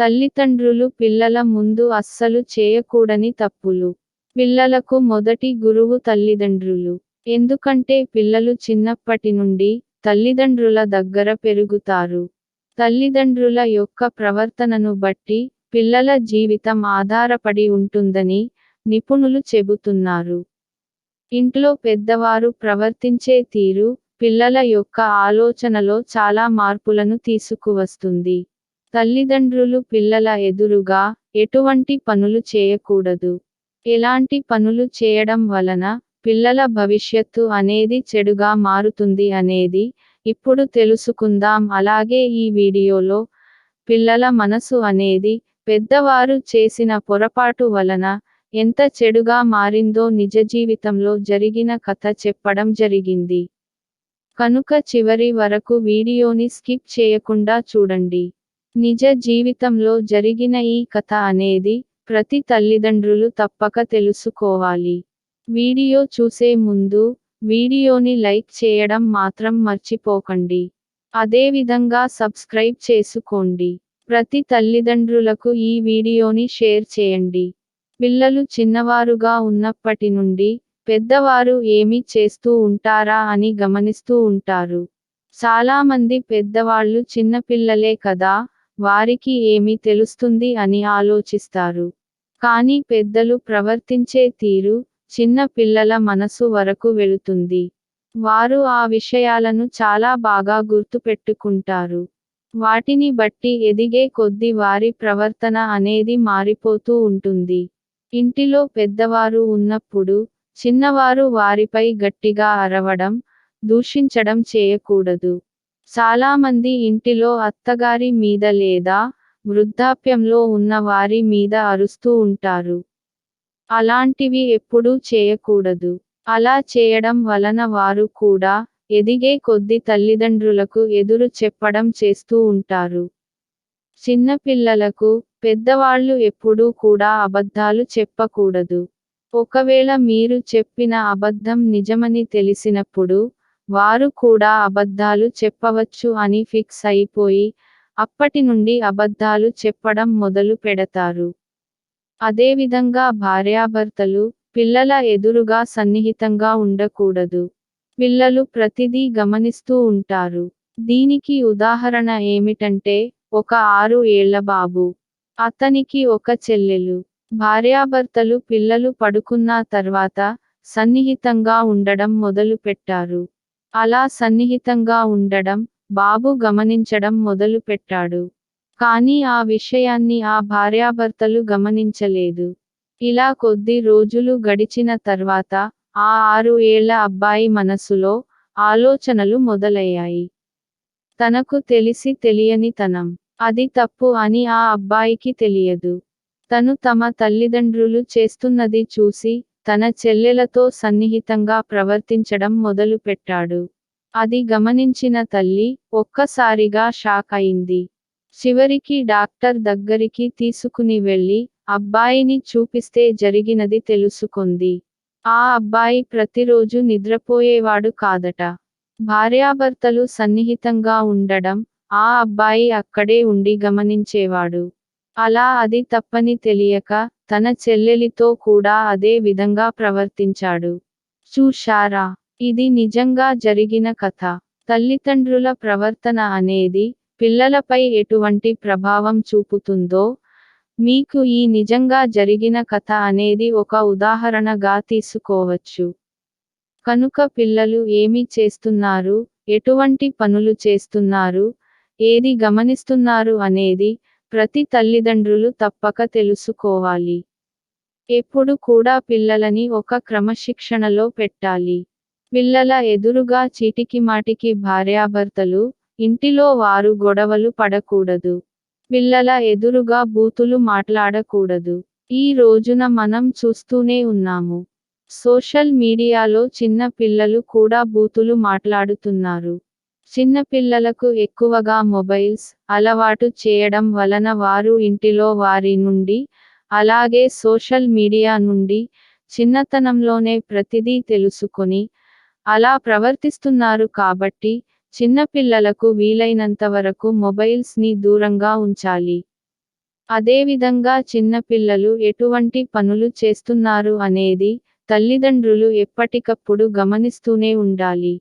తల్లిదండ్రులు పిల్లల ముందు అస్సలు చేయకూడని తప్పులు. పిల్లలకు మొదటి గురువు తల్లిదండ్రులు. ఎందుకంటే పిల్లలు చిన్నప్పటి నుండి తల్లిదండ్రుల దగ్గర పెరుగుతారు. తల్లిదండ్రుల యొక్క ప్రవర్తనను బట్టి పిల్లల జీవితం ఆధారపడి ఉంటుందని నిపుణులు చెబుతున్నారు. ఇంట్లో పెద్దవారు ప్రవర్తించే తీరు పిల్లల యొక్క ఆలోచనలో చాలా మార్పులను తీసుకువస్తుంది. తల్లిదండ్రులు పిల్లల ఎదురుగా ఎటువంటి పనులు చేయకూడదు. ఎలాంటి పనులు చేయడం వలన పిల్లల భవిష్యత్తు అనేది చెడుగా మారుతుంది అనేది ఇప్పుడు తెలుసుకుందాం. అలాగే ఈ వీడియోలో పిల్లల మనసు అనేది పెద్దవారు చేసిన పొరపాటు వలన ఎంత చెడుగా మారిందో నిజ జీవితంలో జరిగిన కథ చెప్పడం జరిగింది. కనుక చివరి వరకు వీడియోని స్కిప్ చేయకుండా చూడండి. నిజ జీవితంలో జరిగిన ఈ కథ అనేది ప్రతి తల్లిదండ్రులు తప్పక తెలుసుకోవాలి. వీడియో చూసే ముందు వీడియోని లైక్ చేయడం మాత్రం మర్చిపోకండి. అదేవిధంగా సబ్స్క్రైబ్ చేసుకోండి. ప్రతి తల్లిదండ్రులకు ఈ వీడియోని షేర్ చేయండి. పిల్లలు చిన్నవారుగా ఉన్నప్పటి నుండి పెద్దవారు ఏమి చేస్తూ ఉంటారా అని గమనిస్తూ ఉంటారు. చాలామంది పెద్దవాళ్ళు చిన్నపిల్లలే కదా వారికి ఏమి తెలుస్తుంది అని ఆలోచిస్తారు. కానీ పెద్దలు ప్రవర్తించే తీరు చిన్న పిల్లల మనసు వరకు వెళుతుంది. వారు ఆ విషయాలను చాలా బాగా గుర్తుపెట్టుకుంటారు. వాటిని బట్టి ఎదిగే కొద్ది వారి ప్రవర్తన అనేది మారిపోతూ ఉంటుంది. ఇంటిలో పెద్దవారు ఉన్నప్పుడు చిన్నవారు వారిపై గట్టిగా అరవడం దూషించడం చేయకూడదు. చాలామంది ఇంటిలో అత్తగారి మీద లేదా వృద్ధాప్యంలో ఉన్న వారి మీద అరుస్తూ ఉంటారు. అలాంటివి ఎప్పుడూ చేయకూడదు. అలా చేయడం వలన వారు కూడా ఎదిగే కొద్ది తల్లిదండ్రులకు ఎదురు చెప్పడం చేస్తూ ఉంటారు. చిన్నపిల్లలకు పెద్దవాళ్ళు ఎప్పుడూ కూడా అబద్ధాలు చెప్పకూడదు. ఒకవేళ మీరు చెప్పిన అబద్ధం నిజమని తెలిసినప్పుడు వారు కూడా అబద్ధాలు చెప్పవచ్చు అని ఫిక్స్ అయిపోయి అప్పటి నుండి అబద్ధాలు చెప్పడం మొదలు పెడతారు. అదేవిధంగా భార్యాభర్తలు పిల్లల ఎదురుగా సన్నిహితంగా ఉండకూడదు. పిల్లలు ప్రతిదీ గమనిస్తూ ఉంటారు. దీనికి ఉదాహరణ ఏమిటంటే ఒక ఆరు ఏళ్ళ బాబు. అతనికి ఒక చెల్లెలు. భార్యాభర్తలు పిల్లలు పడుకున్న తర్వాత సన్నిహితంగా ఉండడం మొదలు పెట్టారు అలా సన్నిహితంగా ఉండడం బాబు గమనించడం మొదలు పెట్టాడు. కానీ ఆ విషయాన్ని ఆ భార్యాభర్తలు గమనించలేదు. ఇలా కొద్ది రోజులు గడిచిన తర్వాత ఆ ఆరు ఏళ్ళ అబ్బాయి మనసులో ఆలోచనలు మొదలయ్యాయి. తనకు తెలిసి తెలియని తనం అది తప్పు అని ఆ అబ్బాయికి తెలియదు. తను తమ తల్లిదండ్రులు చేస్తున్నది చూసి తన చెల్లెలతో సన్నిహితంగా ప్రవర్తించడం మొదలుపెట్టాడు అది గమనించిన తల్లి ఒక్కసారిగా షాక్ అయింది. చివరికి డాక్టర్ దగ్గరికి తీసుకుని వెళ్ళి అబ్బాయిని చూపిస్తే జరిగినది తెలుసుకుంది. ఆ అబ్బాయి ప్రతిరోజు నిద్రపోయేవాడు కాదట. భార్యాభర్తలు సన్నిహితంగా ఉండడం ఆ అబ్బాయి అక్కడే ఉండి గమనించేవాడు. అలా అది తప్పని తెలియక తన చెల్లెలితో కూడా అదే విధంగా ప్రవర్తించాడు. చూశారా? ఇది నిజంగా జరిగిన కథ. తల్లిదండ్రుల ప్రవర్తన అనేది పిల్లలపై ఎటువంటి ప్రభావం చూపుతుందో మీకు ఈ నిజంగా జరిగిన కథ అనేది ఒక ఉదాహరణగా తీసుకోవచ్చు. కనుక పిల్లలు ఏమి చేస్తున్నారు? ఎటువంటి పనులు చేస్తున్నారు? ఏది గమనిస్తున్నారు అనేది ప్రతి తల్లిదండ్రులు తప్పక తెలుసుకోవాలి. ఎప్పుడు కూడా పిల్లలని ఒక క్రమశిక్షణలో పెట్టాలి. పిల్లల ఎదురుగా చీటికి మాటికి భార్యాభర్తలు ఇంటిలో వారు గొడవలు పడకూడదు. పిల్లల ఎదురుగా బూతులు మాట్లాడకూడదు. ఈ రోజున మనం చూస్తూనే ఉన్నాము. సోషల్ మీడియాలో చిన్న పిల్లలు కూడా బూతులు మాట్లాడుతున్నారు. చిన్న పిల్లలకు ఎక్కువగా మొబైల్స్ అలవాటు చేయడం వలన వారు ఇంటిలో వారి నుండి అలాగే సోషల్ మీడియా నుండి చిన్నతనంలోనే ప్రతిదీ తెలుసుకొని అలా ప్రవర్తిస్తున్నారు కాబట్టి చిన్నపిల్లలకు వీలైనంత వరకు మొబైల్స్ని దూరంగా ఉంచాలి. అదేవిధంగా చిన్నపిల్లలు ఎటువంటి పనులు చేస్తున్నారు అనేది తల్లిదండ్రులు ఎప్పటికప్పుడు గమనిస్తూనే ఉండాలి.